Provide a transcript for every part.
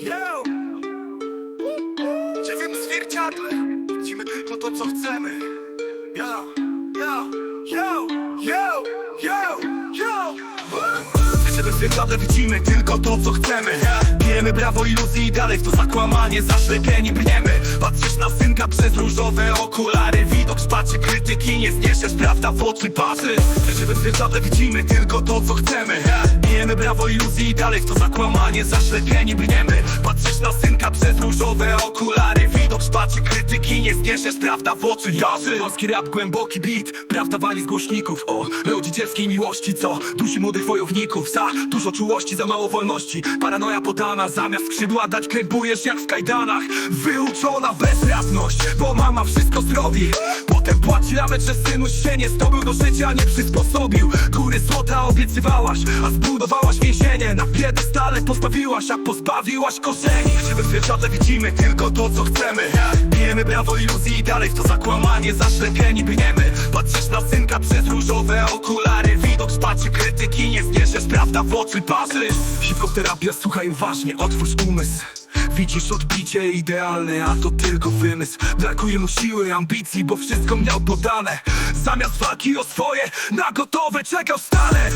Yo! W zwierciadle? Widzimy tylko to, co chcemy. Yo, yo, yo, yo, yo, yo! W zwierciadle widzimy tylko to, co chcemy. Pijemy brawo iluzji i dalej w to zakłamanie Zaślepieni brniemy Patrzysz na synka przez różowe okulary. Widok szpaczy krytyki Nie zniesiesz prawda w oczy parzy Żyjemy w zwierciadle widzimy tylko to, co chcemy Pijemy brawo iluzji i dalej w to zakłamanie Zaślepieni brniemy Patrzysz na synka przez różowe okulary Szpaczy krytyki Nie zniesiesz prawda w oczy jarzy. Polski rap, głęboki beat Prawda wali z głośników. O rodzicielskiej miłości Co dusi młodych wojowników. Za dużo czułości, za mało wolności. Paranoja podana Zamiast skrzydła dać krępujesz jak w kajdanach. Wyuczona bezradność Bo mama wszystko zrobi. Potem płaci nawet, że synuś się nie zdobył do życia Nie przysposobił. Góry złota obiecywałaś A zbudowałaś więzienie Na piedestale postawiłaś A pozbawiłaś korzeni. W zwierciadle widzimy tylko to co chcemy. Bijemy brawo iluzji i dalej w to zakłamanie Zaślepieni brniemy Patrzysz na synka przez różowe okulary. Widok szpaczy krytyki Nie zniesiesz prawda w oczy parzy Hip-hop terapia, słuchaj uważnie, otwórz umysł. Widzisz odbicie idealne, a to tylko wymysł. Brakuje mu siły, ambicji, bo wszystko miał podane. Zamiast walki o swoje, na gotowe czekał stale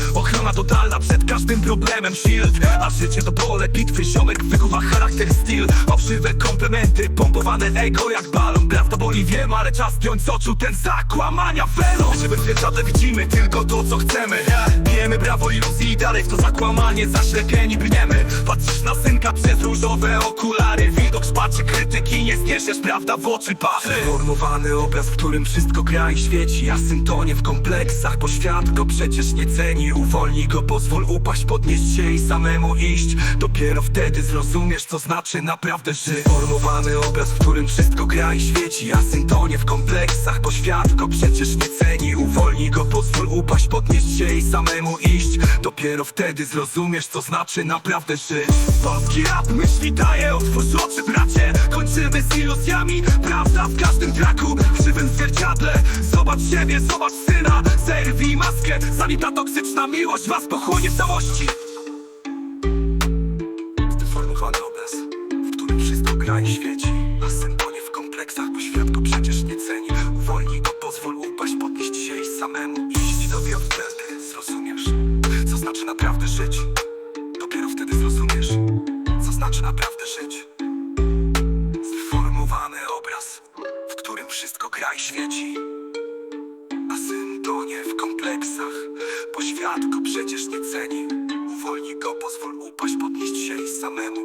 Ochrona totalna przed każdym problemem, shield A życie to pole bitwy, ziomek wykuwa charakter, styl. Fałszywe komplementy, pompowane ego jak balon. Prawda boli wiem, ale czas zdjąć z oczu ten zakłamania welon Żeby w zwierciadle widzimy tylko to co chcemy. Bijemy brawo iluzji i dalej w to zakłamanie Zaślepieni brniemy. Patrzysz na synka przez różowe okulary Widok szpaczy krytyki, nie zniesiesz prawda w oczy parzy Formowany obraz, w którym wszystko gra i świeci A syn tonie w kompleksach, bo świat go przecież nie ceni. Uwolnij go, pozwól upaść, podnieść się i samemu iść. Dopiero wtedy zrozumiesz, co znaczy naprawdę żyć. Formowany obraz, w którym wszystko gra i świeci A syn tonie w kompleksach, bo świat go przecież nie ceni. Uwolnij go, pozwól upaść, podnieść się i samemu iść Dopiero wtedy zrozumiesz, co znaczy naprawdę żyć. Polski rap myśli daje, otwórz oczy bracie. Kończymy z iluzjami, prawda w każdym traku. W żywym zwierciadle, zobacz siebie, zobacz syna. Zerwij maskę, zanim ta toksyczna miłość was pochłonie w całości. Zdeformowany obraz, w którym wszystko gra i świeci A syn tonie w kompleksach, bo świat go przecież nie ceni. Uwolnij go, pozwól upaść, podnieść się i samemu iść. Zrozumiesz, co znaczy naprawdę żyć. Dopiero wtedy zrozumiesz, co znaczy naprawdę żyć. Zdeformowany obraz, w którym wszystko gra i świeci. A syn tonie w kompleksach, bo świat go przecież nie ceni. Uwolnij go, pozwól upaść, podnieść się i samemu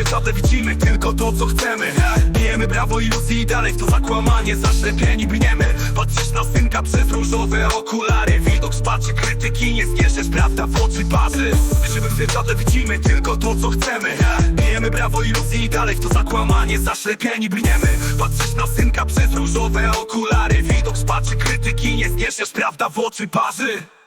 Zwierciadle, widzimy tylko to co chcemy. Bijemy brawo iluzji i dalej w to zakłamanie Zaślepieni brniemy Patrzysz na synka przez różowe okulary. Widok szpaczy krytyki, nie zniesiesz prawda w oczy Będziemy w zwierciadle, widzimy tylko to co chcemy. Bijemy brawo iluzji i dalej w to zakłamanie Zaślepieni brniemy Patrzysz na synka przez różowe okulary. Widok szpaczy krytyki, nie zniesiesz prawda w oczy parzy